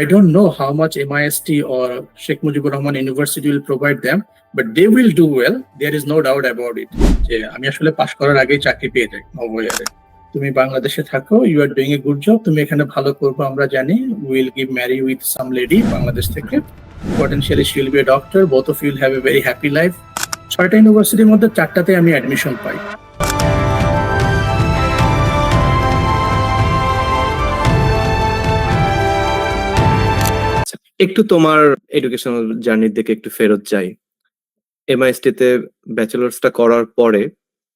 I don't know how much MIST or Sheikh Mujibur Rahman University will provide them, but they will do well. There is no doubt about it. যে আমি আসলে পাশ করার আগেই চাকরি পেয়ে যাই নবয়ারে তুমি বাংলাদেশে থাকো you are doing a good job তুমি এখানে ভালো করব আমরা জানি। Will give marry with some lady Bangladesh থেকে। Potentially she will be a doctor both of you'll have a very happy life ছয়টা ইউনিভার্সিটির মধ্যে চারটাতে আমি অ্যাডমিশন পাই। একটু তোমার এডুকেশনাল জার্নির দিকে একটু ফেরত যাই। এমআইএসটি তে ব্যাচেলার্সটা করার পরে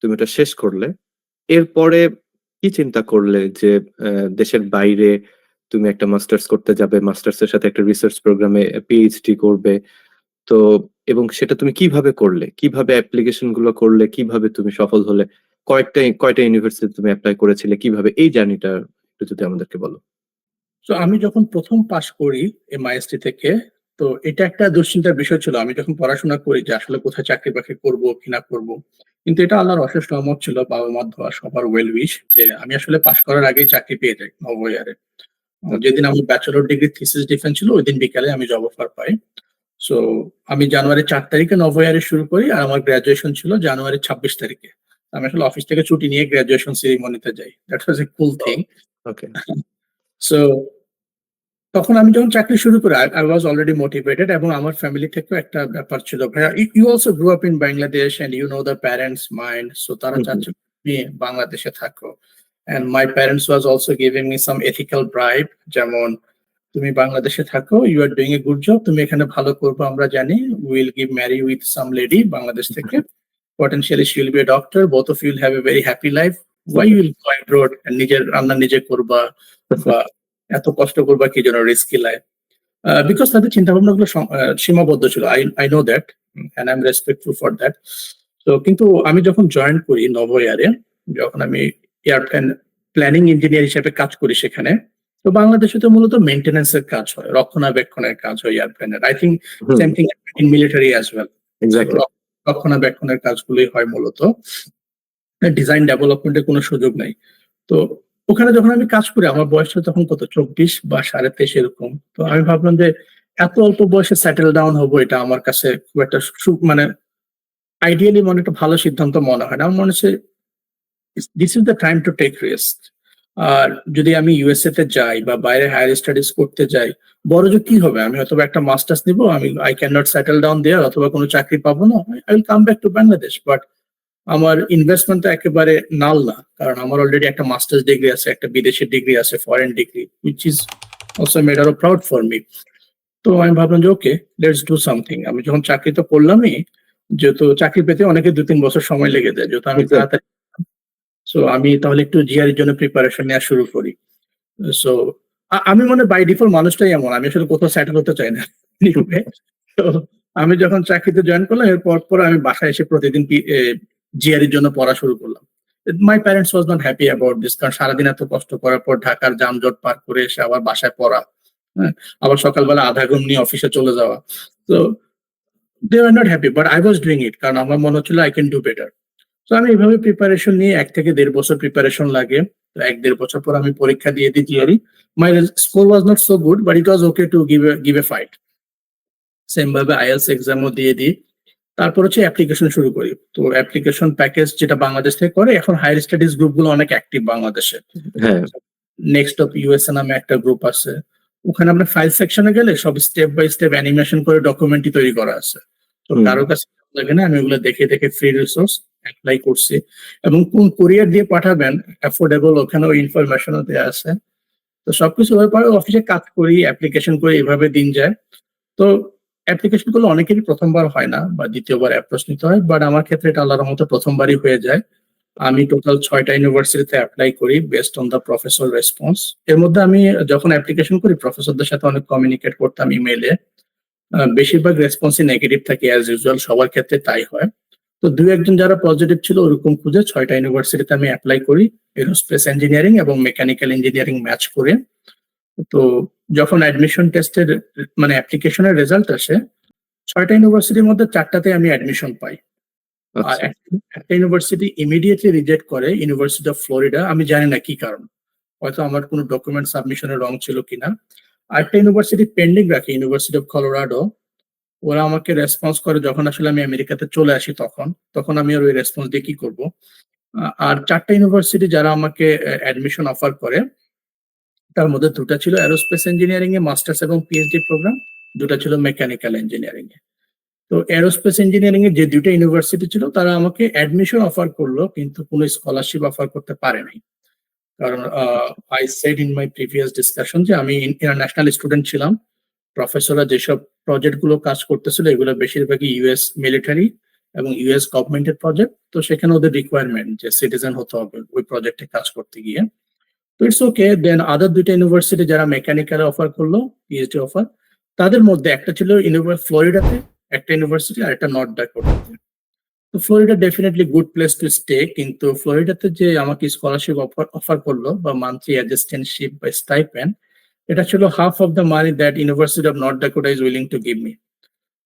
তুমি এটা শেষ করলে। এরপরে কি চিন্তা করলে যে দেশের বাইরে তুমি একটা মাস্টার্স করতে যাবে মাস্টার্স এর সাথে একটা রিসার্চ প্রোগ্রামে পিএইচডি করবে। তো, এবং সেটা তুমি কীভাবে করলে? কীভাবে অ্যাপ্লিকেশনগুলো করলে? কীভাবে তুমি সফল হলে? কয়েকটা কয়টা ইউনিভার্সিটি তুমি অ্যাপ্লাই করেছিলে? কীভাবে? এই জার্নিটা একটু যদি আমাদেরকে বলো। তো আমি যখন প্রথম পাশ করি এমআইএসটি থেকে, তো এটা একটা দুশ্চিন্তার বিষয় ছিল। আমি যখন পড়াশোনা করি যে আসলে কোথায় চাকরি বাকরি করব, কি না করব, কিন্তু এটা আল্লাহর অশেষ রহমত ছিল, বাবা মা ধোয়া সবার ওয়েল উইশ যে আমি আসলে পাশ করার আগেই চাকরি পেয়ে যাই নবয়ারে যেদিন আমার ব্যাচেলর ডিগ্রি থিসিস ডিফেন্স ছিল, ওই দিন বিকালে আমি জব অফার পাই। সো আমি জানুয়ারি চার তারিখে নবয়ারে শুরু করি আর আমার গ্রাজুয়েশন ছিল জানুয়ারি ছাব্বিশ তারিখে। আমি আসলে অফিস থেকে ছুটি নিয়ে গ্রাজুয়েশন সেরিমনিতে যাই। That was a cool thing okay so তখন আমি যখন চাকরি শুরু করি আই ওয়াজ অলরেডি মোটিভেটেড এবং আমার ফ্যামিলি থেকেও একটা ব্যাপার ছিল। ভাইয়া you also grow up in Bangladesh and you know the parents mind so তারা। চাচ্ছে তুমি বাংলাদেশে থাকো। And my parents was also giving me some ethical bribe যেমন তুমি বাংলাদেশে থাকো you are doing a good job তুমি এখানে ভালো করব আমরা জানি will give marry with some lady Bangladesh থেকে। Potentially she will be a doctor both of you'll have a very happy life why you'll road নিজের রান্না নিজে করবা বা এত কষ্ট করবা কি জন্য রিস্কি লাইফ বিকজ তাদের চিন্তা ভাবনা গুলো সীমাবদ্ধ ছিল। I I know that and I am respectful for that তো কিন্তু আমি যখন জয়েন করি নভোয়ারে যখন আমি এয়ারপ্লেন প্ল্যানিং ইঞ্জিনিয়ার হিসেবে কাজ করি সেখানে তো বাংলাদেশে তো মূলত মেনটেন্যান্স এর কাজ হয় রক্ষণাবেক্ষণের কাজ হয় এয়ারপ্লেনের I think same thing in military as well রক্ষণাবেক্ষণের কাজগুলোই হয় মূলত। ডিজাইন ডেভেলপমেন্টের কোনো সুযোগ নাই। তো ওখানে যখন আমি কাজ করি, আমার বয়সটা তখন কত? চব্বিশ বা সাড়ে তেইশ এরকম। তো আমি ভাবলাম যে এত অল্প বয়সে সেটেল ডাউন হব, এটা আমার কাছে খুব একটা মানে আইডিয়ালি মনে একটা ভালো সিদ্ধান্ত মনে হয় না। আমার মনে হচ্ছে this is the time to take risk আর যদি আমি ইউএসএ তে যাই বা বাইরে হায়ার স্টাডিজ করতে যাই, বড় যে কি হবে? আমি হয়তো একটা মাস্টার্স নিব, আমি I can not settle down there অথবা কোনো চাকরি পাবো না। I will come back to Bangladesh but আমার ইনভেস্টমেন্ট ইনভেস্টমেন্টটা একেবারে নাল না কারণ আমার অলরেডি একটা মাস্টার্স ডিগ্রি আছে একটা বিদেশের ডিগ্রি আছে foreign degree which is also made R proud for me তো আমি ভাবলাম যে ওকে লেটস ডু সামথিং আমি যখন চাকরি তো করলামই যেহেতু চাকরি পেতে অনেকে দু তিন বছর সময় লেগে যায় যেহেতু আমি Exactly. তাড়াতাড়ি সো আমি তাহলে একটু জিআর জন্য প্রিপারেশন নেওয়া শুরু করি। সো আমি মনে বাই ডিফল্ট মানুষটাই এমন আমি আসলে কোথাও সেটেল হতে চাই না। তো আমি যখন চাকরিতে জয়েন করলাম এরপর পর আমি বাসায় এসে প্রতিদিন জিআর জন্য পড়া শুরু করলাম। My parents was not happy about this কারণ সারাদিন এত কষ্ট করার পর ঢাকার যানজট পার করে এসে আবার বাসায় পড়া হ্যাঁ? আবার সকালবেলা আধা ঘুম নিয়ে অফিসে চলে যাওয়া। তো they are not happy but I was doing it কারণ আমার মনে হচ্ছিল আই ক্যান ডু বেটার তো আমি এইভাবে প্রিপারেশন নিয়ে এক থেকে দেড় বছর প্রিপারেশন লাগে। তো এক দেড় বছর পর আমি পরীক্ষা দিয়ে দিই GRE. My score was not so good but it was okay to give give a fight same ভাবে আইএলস এক্সামও দিয়ে দিই। তারপর হচ্ছে অ্যাপ্লিকেশন শুরু করি। তো অ্যাপ্লিকেশন প্যাকেজ যেটা বাংলাদেশ থেকে করে এখন হায়ার স্টাডিজ গ্রুপগুলো অনেক অ্যাক্টিভ বাংলাদেশে। হ্যাঁ। নেক্সট অফ ইউএসএ নামে একটা গ্রুপ আছে। ওখানে আপনার ফাইল সেকশনে গেলে সব স্টেপ বাই স্টেপ অ্যানিমেশন করে ডকুমেন্টই তৈরি করা আছে। তো। কারও কাছে লাগে না আমি ওগুলো দেখে দেখে ফ্রি রিসোর্স অ্যাপ্লাই করছি। এবং কোন কোরিয়ার দিয়ে পাঠাবেন অ্যাফোর্ডেবল ওখানেও ইনফরমেশনও দেওয়া আছে। তো সবকিছু হওয়ার পরে অফিসে কাজ করি অ্যাপ্লিকেশন করে এইভাবে দিন যায়। তো অ্যাপ্লিকেশনগুলো অনেকেরই প্রথমবার হয় না বা দ্বিতীয়বার অ্যাপ্রোচ নিতে হয় বাট আমার ক্ষেত্রে এটা আল্লাহর মতো প্রথমবারই হয়ে যায়। আমি টোটাল ছয়টা ইউনিভার্সিটিতে অ্যাপ্লাই করি based on the professor response এর মধ্যে আমি যখন অ্যাপ্লিকেশন করি প্রফেসরদের সাথে অনেক কমিউনিকেট করতাম ইমেইলে বেশিরভাগ রেসপন্সই নেগেটিভ থাকে অ্যাজ ইউজুয়াল সবার ক্ষেত্রে তাই হয়। তো দু একজন যারা পজিটিভ ছিল, ওরকম খুঁজে ছয়টা ইউনিভার্সিটিতে আমি অ্যাপ্লাই করি এরোস্পেস ইঞ্জিনিয়ারিং এবং মেকানিক্যাল ইঞ্জিনিয়ারিং ম্যাচ করে। তো যখন অ্যাডমিশন টেস্টের মানে অ্যাপ্লিকেশনের রেজাল্ট আসে ছয়টা ইউনিভার্সিটির মধ্যে চারটাতে আমি অ্যাডমিশন পাই। আর আচ্ছা একটা ইউনিভার্সিটি ইমিডিয়েটলি রিজেক্ট করে ইউনিভার্সিটি অফ ফ্লোরিডা আমি জানি না কি কারণ। হয়তো আমার কোনো ডকুমেন্ট সাবমিশনের রং ছিল কিনা। আরেকটা ইউনিভার্সিটি পেন্ডিং রাখে ইউনিভার্সিটি অফ কলোরাডো ওরা আমাকে রেসপন্স করে যখন আসলে আমি আমেরিকাতে চলে আসি তখন তখন আমি আর ওই রেসপন্স দিয়ে কি করব? আর চারটা ইউনিভার্সিটি যারা আমাকে অ্যাডমিশন অফার করে তার মধ্যে দুটা ছিল অ্যারোস্পেস ইঞ্জিনিয়ারিং এ মাস্টার্স এবং পিএইচডি প্রোগ্রাম দুটা ছিল মেকানিক্যাল ইঞ্জিনিয়ারিং এ। তো এরোস্পেস ইঞ্জিনিয়ারিং এর যে দুইটা ইউনিভার্সিটি ছিল, তারা আমাকে অ্যাডমিশন অফার করল, কিন্তু কোনো স্কলারশিপ অফার করতে পারে নাই। কারণ I said in my previous discussion যে আমি ইন্টারন্যাশনাল স্টুডেন্ট ছিলাম। প্রফেসররা যেসব প্রজেক্টগুলো কাজ করতেছিল, এগুলো বেশিরভাগই ইউএস মিলিটারি এবং ইউএস গভর্নমেন্টের প্রজেক্ট তো সেখানে ওদের রিকোয়ারমেন্ট যে সিটিজেন হতে হবে, ওই প্রজেক্টে কাজ করতে গিয়ে। তো ইটস ওকে দেন আদার দুইটা ইউনিভার্সিটি যারা মেকানিক্যাল অফার করল পিএইচডি অফার তাদের মধ্যে একটা ছিল ফ্লোরিডাতে একটা ইউনিভার্সিটি আর একটা নর্থ ডাকোটাতে তো Florida definitely good place to stay কিন্তু ফ্লোরিডাতে যে আমাকে স্কলারশিপ অফার অফার করল, বা মান্থলি অ্যাসিস্ট্যান্টশিপ বা স্টাইপেন্ড এটা ছিল half of the money that university of North Dakota is willing to give me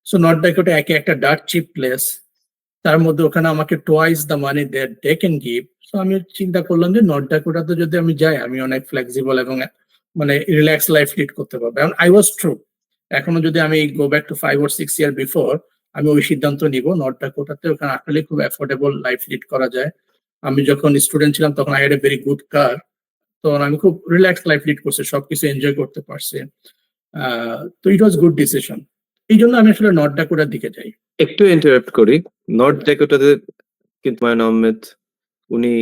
so North Dakota একে একটা ডার্ট চিপ প্লেস তার মধ্যে ওখানে আমাকে twice the money they can give so আমি চিন্তা করলাম যে নর্থ ডাকোটাতে যদি আমি যাই, আমি অনেক ফ্লেক্সিবল এবং মানে রিল্যাক্স লাইফ লিড করতে পারব। এবং আই ওয়াজ ট্রু এখনও যদি আমি go back to five or six year before আমি ওই সিদ্ধান্ত নিব নর্থ ডাকোটাতে ওখানে আসলে খুব অ্যাফোর্ডেবল লাইফ লিড করা যায়। আমি যখন স্টুডেন্ট ছিলাম, তখন I had a very good car তখন আমি খুব রিল্যাক্স লাইফ লিড করছি, সবকিছু এনজয় করতে পারছি। তো ইট ওয়াজ গুড ডিসিশন এই জন্য আমি আসলে নর্থ ডাকোটার দিকে যাই। একটু ইন্টারাপ্ট করি। নর্থ ডেকোটাতে কিন্তু মায়ন আহমেদ উনি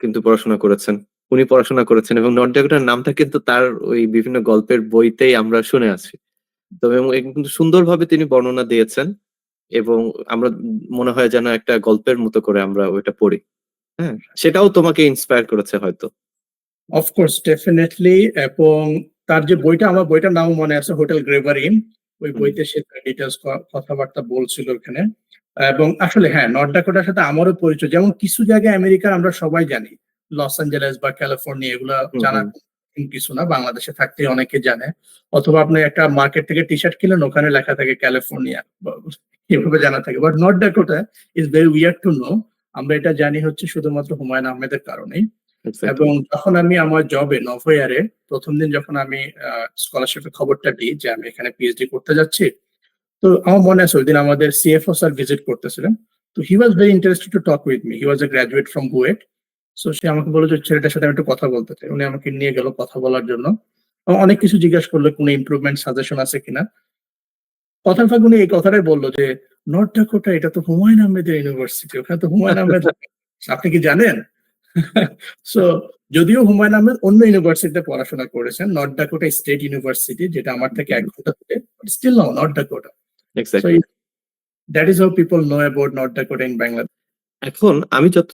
কিন্তু পড়াশোনা করেছেন। উনি পড়াশোনা করেছেন এবং নর্থ ডেকোটার নামটা কিন্তু তার ওই বিভিন্ন গল্পের বইতেই আমরা শুনে আছি তবে কিন্তু সুন্দরভাবে তিনি বর্ণনা দিয়েছেন এবং আমরা মনে হয় যেন একটা গল্পের মতো করে আমরা ওইটা পড়ি। হ্যাঁ সেটাও তোমাকে ইন্সপায়ার করেছে হয়তো। অফকোর্স ডেফিনেটলি এবং তার যে বইটা আমার বইটার নাম মনে আছে হোটেল গ্রেভারিন। ওই বইতে সে ডিটেলস কথাবার্তা বলছিল ওখানে। এবং আসলে হ্যাঁ নর্থ ডাকোটার সাথে আমারও পরিচয়। যেমন কিছু জায়গায় আমেরিকার আমরা সবাই জানি। লস অ্যাঞ্জেলেস বা ক্যালিফোর্নিয়া এগুলো জানা কিছু না। বাংলাদেশে থাকতে অনেকে জানে। অথবা আপনি একটা মার্কেট থেকে টি শার্ট কিনলেন ওখানে লেখা থাকে ক্যালিফোর্নিয়া এভাবে জানা থাকে। But North Dakota is very weird to know আমরা এটা জানি হচ্ছে শুধুমাত্র হুমায়ুন আহমেদের কারণেই. এবং যখন আমি আমার জবে নভোয়ারে প্রথম দিন যখন আমি স্কলারশিপের খবরটা দিই যে আমি এখানে পিএইচডি করতে যাচ্ছি তো আমার মনে আছে ওই দিন আমাদের সিএফও স্যার ভিজিট করতেছিলেন। তো he was very interested to talk with me he was a graduate from BUET so সে আমাকে বলল যে ছেলেটার সাথে আমি একটু কথা বলতে চাই। উনি আমাকে নিয়ে গেল কথা বলার জন্য। অনেক কিছু জিজ্ঞাসা করল কোনো ইম্প্রুভমেন্ট সাজেশন আছে কিনা? কথার ফাঁকে উনি এই কথাটাই বলল যে নর্থ ডাকোটা এটা তো হুমায়ুন আহমেদের ইউনিভার্সিটি ওখানে তো হুমায়ুন আহমেদ আপনি কি জানেন? সো যদিও হুমায়ুন আহমেদ অন্য ইউনিভার্সিটিতে পড়াশোনা করেছেন নর্থ ডাকোটা স্টেট ইউনিভার্সিটি যেটা আমার থেকে এক ঘণ্টা দূরে still now North Dakota. That is how people know about North Dakota in Bangladesh এখন আমি যত